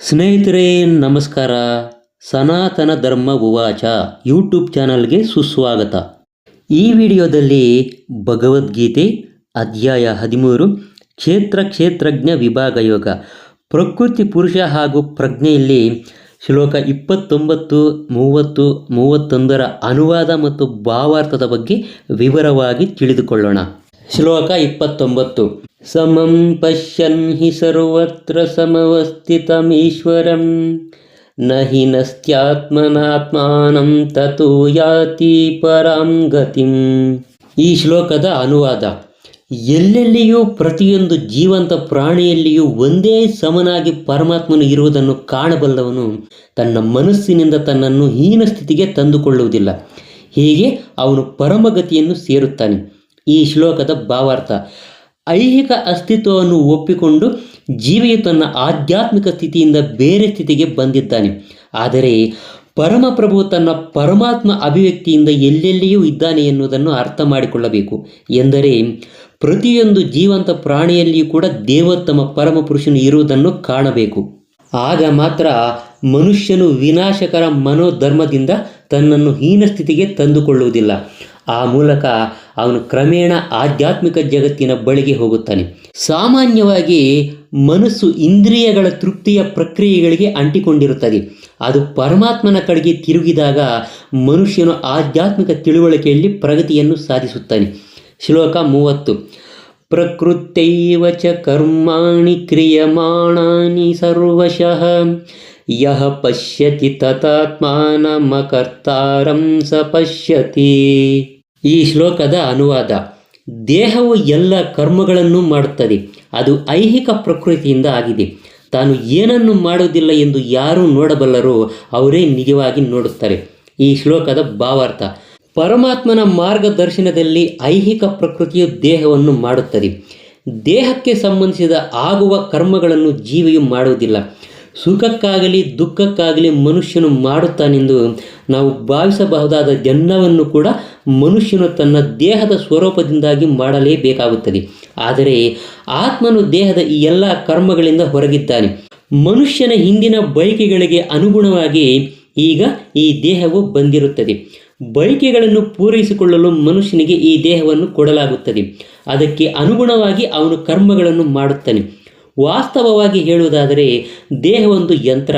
ಸ್ನೇಹಿತರೆ, ನಮಸ್ಕಾರ. ಸನಾತನ ಧರ್ಮ ಉವಾಚ ಯೂಟ್ಯೂಬ್ ಚಾನಲ್ಗೆ ಸುಸ್ವಾಗತ. ಈ ವಿಡಿಯೋದಲ್ಲಿ ಭಗವದ್ಗೀತೆ ಅಧ್ಯಾಯ ಹದಿಮೂರು, ಕ್ಷೇತ್ರ ಕ್ಷೇತ್ರಜ್ಞ ವಿಭಾಗ ಯೋಗ. ಪ್ರಕೃತಿ ಪುರುಷ ಹಾಗೂ ಪ್ರಜ್ಞೆಯಲ್ಲಿ ಶ್ಲೋಕ ಇಪ್ಪತ್ತೊಂಬತ್ತು, ಮೂವತ್ತು, ಮೂವತ್ತೊಂದರ ಅನುವಾದ ಮತ್ತು ಭಾವಾರ್ಥದ ಬಗ್ಗೆ ವಿವರವಾಗಿ ತಿಳಿದುಕೊಳ್ಳೋಣ. ಶ್ಲೋಕ ಇಪ್ಪತ್ತೊಂಬತ್ತು. ಸಮಂ ಪಶ್ಯನ್ ಹಿ ಸರ್ವತ್ರ ಸಮವಸ್ಥಿತಮೀಶ್ವರಂ ನ ಹಿ ನಸ್ತ್ಯಾತ್ಮನಾತ್ಮಾನಂ ತತು ಯಾತಿ ಪರಂ ಗತಿಂ. ಈ ಶ್ಲೋಕದ ಅನುವಾದ. ಎಲ್ಲೆಲ್ಲಿಯೂ ಪ್ರತಿಯೊಂದು ಜೀವಂತ ಪ್ರಾಣಿಯಲ್ಲಿಯೂ ಒಂದೇ ಸಮನಾಗಿ ಪರಮಾತ್ಮನು ಇರುವುದನ್ನು ಕಾಣಬಲ್ಲವನು ತನ್ನ ಮನಸ್ಸಿನಿಂದ ತನ್ನನ್ನು ಹೀನ ಸ್ಥಿತಿಗೆ ತಂದುಕೊಳ್ಳುವುದಿಲ್ಲ. ಹೀಗೆ ಅವನು ಪರಮಗತಿಯನ್ನು ಸೇರುತ್ತಾನೆ. ಈ ಶ್ಲೋಕದ ಭಾವಾರ್ಥ. ಐಹಿಕ ಅಸ್ತಿತ್ವವನ್ನು ಒಪ್ಪಿಕೊಂಡು ಜೀವಿಯು ತನ್ನ ಆಧ್ಯಾತ್ಮಿಕ ಸ್ಥಿತಿಯಿಂದ ಬೇರೆ ಸ್ಥಿತಿಗೆ ಬಂದಿದ್ದಾನೆ. ಆದರೆ ಪರಮಪ್ರಭು ತನ್ನ ಪರಮಾತ್ಮ ಅಭಿವ್ಯಕ್ತಿಯಿಂದ ಎಲ್ಲೆಲ್ಲಿಯೂ ಇದ್ದಾನೆ ಎನ್ನುವುದನ್ನು ಅರ್ಥ ಮಾಡಿಕೊಳ್ಳಬೇಕು. ಎಂದರೆ ಪ್ರತಿಯೊಂದು ಜೀವಂತ ಪ್ರಾಣಿಯಲ್ಲಿಯೂ ಕೂಡ ದೇವೋತ್ತಮ ಪರಮಪುರುಷನು ಇರುವುದನ್ನು ಕಾಣಬೇಕು. ಆಗ ಮಾತ್ರ ಮನುಷ್ಯನು ವಿನಾಶಕರ ಮನೋಧರ್ಮದಿಂದ ತನ್ನನ್ನು ಹೀನ ಸ್ಥಿತಿಗೆ ತಂದುಕೊಳ್ಳುವುದಿಲ್ಲ. ಆ ಮೂಲಕ ಅವನು ಕ್ರಮೇಣ ಆಧ್ಯಾತ್ಮಿಕ ಜಗತ್ತಿನ ಬಳಿಗೆ ಹೋಗುತ್ತಾನೆ. ಸಾಮಾನ್ಯವಾಗಿ ಮನಸ್ಸು ಇಂದ್ರಿಯಗಳ ತೃಪ್ತಿಯ ಪ್ರಕ್ರಿಯೆಗಳಿಗೆ ಅಂಟಿಕೊಂಡಿರುತ್ತದೆ. ಅದು ಪರಮಾತ್ಮನ ಕಡೆಗೆ ತಿರುಗಿದಾಗ ಮನುಷ್ಯನು ಆಧ್ಯಾತ್ಮಿಕ ತಿಳುವಳಿಕೆಯಲ್ಲಿ ಪ್ರಗತಿಯನ್ನು ಸಾಧಿಸುತ್ತಾನೆ. ಶ್ಲೋಕ ಮೂವತ್ತು. ಪ್ರಕೃತೈವ ಚ ಕರ್ಮಾಣಿ ಕ್ರಿಯಮಾಣಾನಿ ಸರ್ವಶಃ. ಯಹ ಪಶ್ಯತಿ ತಥಾತ್ಮಾನಮಕರ್ತಾರಂ ಸ ಪಶ್ಯತಿ. ಈ ಶ್ಲೋಕದ ಅನುವಾದ, ದೇಹವು ಎಲ್ಲ ಕರ್ಮಗಳನ್ನು ಮಾಡುತ್ತದೆ, ಅದು ಐಹಿಕ ಪ್ರಕೃತಿಯಿಂದ ಆಗಿದೆ. ತಾನು ಏನನ್ನು ಮಾಡುವುದಿಲ್ಲ ಎಂದು ಯಾರು ನೋಡಬಲ್ಲರೋ ಅವರೇ ನಿಜವಾಗಿ ನೋಡುತ್ತಾರೆ. ಈ ಶ್ಲೋಕದ ಭಾವಾರ್ಥ, ಪರಮಾತ್ಮನ ಮಾರ್ಗದರ್ಶನದಲ್ಲಿ ಐಹಿಕ ಪ್ರಕೃತಿಯು ದೇಹವನ್ನು ಮಾಡುತ್ತದೆ. ದೇಹಕ್ಕೆ ಸಂಬಂಧಿಸಿದ ಆಗುವ ಕರ್ಮಗಳನ್ನು ಜೀವಿಯು ಮಾಡುವುದಿಲ್ಲ. ಸುಖಕ್ಕಾಗಲಿ, ದುಃಖಕ್ಕಾಗಲಿ ಮನುಷ್ಯನು ಮಾಡುತ್ತಾನೆಂದು ನಾವು ಭಾವಿಸಬಹುದಾದ ಜನ್ನವನ್ನು ಕೂಡ ಮನುಷ್ಯನು ತನ್ನ ದೇಹದ ಸ್ವರೂಪದಿಂದಾಗಿ ಮಾಡಲೇಬೇಕಾಗುತ್ತದೆ. ಆದರೆ ಆತ್ಮನು ದೇಹದ ಈ ಎಲ್ಲ ಕರ್ಮಗಳಿಂದ ಹೊರಗಿದ್ದಾನೆ. ಮನುಷ್ಯನ ಹಿಂದಿನ ಬಯಕೆಗಳಿಗೆ ಅನುಗುಣವಾಗಿ ಈಗ ಈ ದೇಹವು ಬಂದಿರುತ್ತದೆ. ಬಯಕೆಗಳನ್ನು ಪೂರೈಸಿಕೊಳ್ಳಲು ಮನುಷ್ಯನಿಗೆ ಈ ದೇಹವನ್ನು ಕೊಡಲಾಗುತ್ತದೆ. ಅದಕ್ಕೆ ಅನುಗುಣವಾಗಿ ಅವನು ಕರ್ಮಗಳನ್ನು ಮಾಡುತ್ತಾನೆ. ವಾಸ್ತವವಾಗಿ ಹೇಳುವುದಾದರೆ ದೇಹ ಒಂದು ಯಂತ್ರ.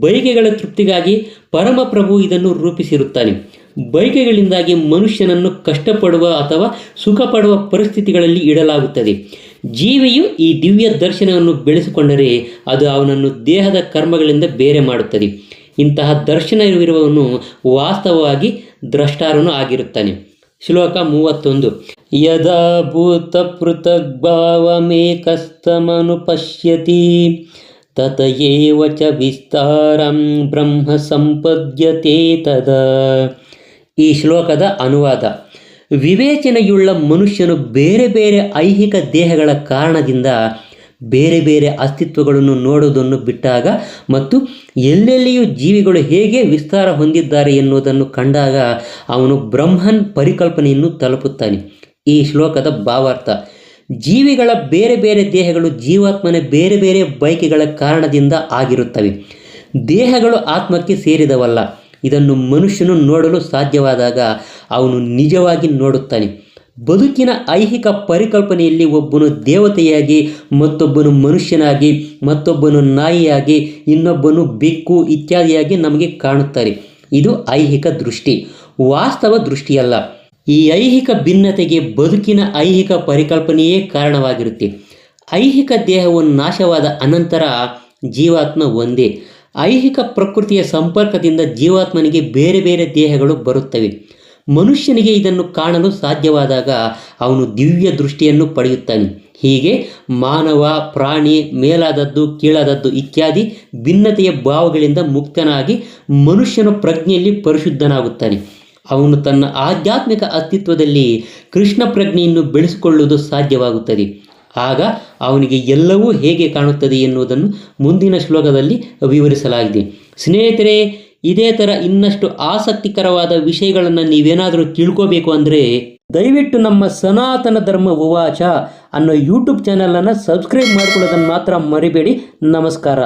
ಬೈಕೆಗಳ ತೃಪ್ತಿಗಾಗಿ ಪರಮಪ್ರಭು ಇದನ್ನು ರೂಪಿಸಿರುತ್ತಾನೆ. ಬೈಕೆಗಳಿಂದಾಗಿ ಮನುಷ್ಯನನ್ನು ಕಷ್ಟಪಡುವ ಅಥವಾ ಸುಖಪಡುವ ಪರಿಸ್ಥಿತಿಗಳಲ್ಲಿ ಇಡಲಾಗುತ್ತದೆ. ಜೀವಿಯು ಈ ದಿವ್ಯ ದರ್ಶನವನ್ನು ಬೆಳೆಸಿಕೊಂಡರೆ ಅದು ಅವನನ್ನು ದೇಹದ ಕರ್ಮಗಳಿಂದ ಬೇರೆ ಮಾಡುತ್ತದೆ. ಇಂತಹ ದರ್ಶನವಿರುವವನು ವಾಸ್ತವವಾಗಿ ದ್ರಷ್ಟಾರನು ಆಗಿರುತ್ತಾನೆ. ಶ್ಲೋಕ ಮೂವತ್ತೊಂದು. ಯದಾ ಭೂತ ಪೃಥಗ್ಭಾವಮೇಕಸ್ತಮನು ಪಶ್ಯತಿ ತತ ಏವ ಚ ವಿಸ್ತಾರಂ ಬ್ರಹ್ಮ ಸಂಪದ್ಯತೆ ತದ. ಈ ಶ್ಲೋಕದ ಅನುವಾದ. ವಿವೇಚನೆಯುಳ್ಳ ಮನುಷ್ಯನು ಬೇರೆ ಬೇರೆ ಐಹಿಕ ದೇಹಗಳ ಕಾರಣದಿಂದ ಬೇರೆ ಬೇರೆ ಅಸ್ತಿತ್ವಗಳನ್ನು ನೋಡುವುದನ್ನು ಬಿಟ್ಟಾಗ ಮತ್ತು ಎಲ್ಲೆಲ್ಲಿಯೂ ಜೀವಿಗಳು ಹೇಗೆ ವಿಸ್ತಾರ ಹೊಂದಿದ್ದಾರೆ ಎನ್ನುವುದನ್ನು ಕಂಡಾಗ ಅವನು ಬ್ರಹ್ಮನ್ ಪರಿಕಲ್ಪನೆಯನ್ನು ತಲುಪುತ್ತಾನೆ. ಈ ಶ್ಲೋಕದ ಭಾವಾರ್ಥ, ಜೀವಿಗಳ ಬೇರೆ ಬೇರೆ ದೇಹಗಳು ಜೀವಾತ್ಮನ ಬೇರೆ ಬೇರೆ ಬಯಕೆಗಳ ಕಾರಣದಿಂದ ಆಗಿರುತ್ತವೆ. ದೇಹಗಳು ಆತ್ಮಕ್ಕೆ ಸೇರಿದವಲ್ಲ, ಇದನ್ನು ಮನುಷ್ಯನು ನೋಡಲು ಸಾಧ್ಯವಾದಾಗ ಅವನು ನಿಜವಾಗಿ ನೋಡುತ್ತಾನೆ. ಬದುಕಿನ ಐಹಿಕ ಪರಿಕಲ್ಪನೆಯಲ್ಲಿ ಒಬ್ಬನು ದೇವತೆಯಾಗಿ, ಮತ್ತೊಬ್ಬನು ಮನುಷ್ಯನಾಗಿ, ಮತ್ತೊಬ್ಬನು ನಾಯಿಯಾಗಿ, ಇನ್ನೊಬ್ಬನು ಬೆಕ್ಕು ಇತ್ಯಾದಿಯಾಗಿ ನಮಗೆ ಕಾಣುತ್ತಾರೆ. ಇದು ಐಹಿಕ ದೃಷ್ಟಿ. ವಾಸ್ತವ ದೃಷ್ಟಿಯಲ್ಲ. ಈ ಐಹಿಕ ಭಿನ್ನತೆಗೆ ಬದುಕಿನ ಐಹಿಕ ಪರಿಕಲ್ಪನೆಯೇ ಕಾರಣವಾಗಿರುತ್ತೆ. ಐಹಿಕ ದೇಹವು ನಾಶವಾದ ಅನಂತರ ಜೀವಾತ್ಮ ಒಂದೇ. ಐಹಿಕ ಪ್ರಕೃತಿಯ ಸಂಪರ್ಕದಿಂದ ಜೀವಾತ್ಮನಿಗೆ ಬೇರೆ ಬೇರೆ ದೇಹಗಳು ಬರುತ್ತವೆ. ಮನುಷ್ಯನಿಗೆ ಇದನ್ನು ಕಾಣಲು ಸಾಧ್ಯವಾದಾಗ ಅವನು ದಿವ್ಯ ದೃಷ್ಟಿಯನ್ನು ಪಡೆಯುತ್ತಾನೆ. ಹೀಗೆ ಮಾನವ, ಪ್ರಾಣಿ, ಮೇಲಾದದ್ದು, ಕೀಳಾದದ್ದು ಇತ್ಯಾದಿ ಭಿನ್ನತೆಯ ಭಾವಗಳಿಂದ ಮುಕ್ತನಾಗಿ ಮನುಷ್ಯನ ಪ್ರಜ್ಞೆಯಲ್ಲಿ ಪರಿಶುದ್ಧನಾಗುತ್ತಾನೆ. ಅವನು ತನ್ನ ಆಧ್ಯಾತ್ಮಿಕ ಅಸ್ತಿತ್ವದಲ್ಲಿ ಕೃಷ್ಣ ಪ್ರಜ್ಞೆಯನ್ನು ಬೆಳೆಸಿಕೊಳ್ಳುವುದು ಸಾಧ್ಯವಾಗುತ್ತದೆ. ಆಗ ಅವನಿಗೆ ಎಲ್ಲವೂ ಹೇಗೆ ಕಾಣುತ್ತದೆ ಎನ್ನುವುದನ್ನು ಮುಂದಿನ ಶ್ಲೋಕದಲ್ಲಿ ವಿವರಿಸಲಾಗಿದೆ. ಸ್ನೇಹಿತರೆ ಇದೇ ಥರ ಇನ್ನಷ್ಟು ಆಸಕ್ತಿಕರವಾದ ವಿಷಯಗಳನ್ನು ನೀವೇನಾದರೂ ತಿಳ್ಕೋಬೇಕು ಅಂದರೆ ದಯವಿಟ್ಟು ನಮ್ಮ ಸನಾತನ ಧರ್ಮ ಉವಾಚ ಅನ್ನೋ ಯೂಟ್ಯೂಬ್ ಚಾನಲನ್ನು ಸಬ್ಸ್ಕ್ರೈಬ್ ಮಾಡ್ಕೊಳ್ಳೋದನ್ನು ಮಾತ್ರ ಮರಿಬೇಡಿ. ನಮಸ್ಕಾರ.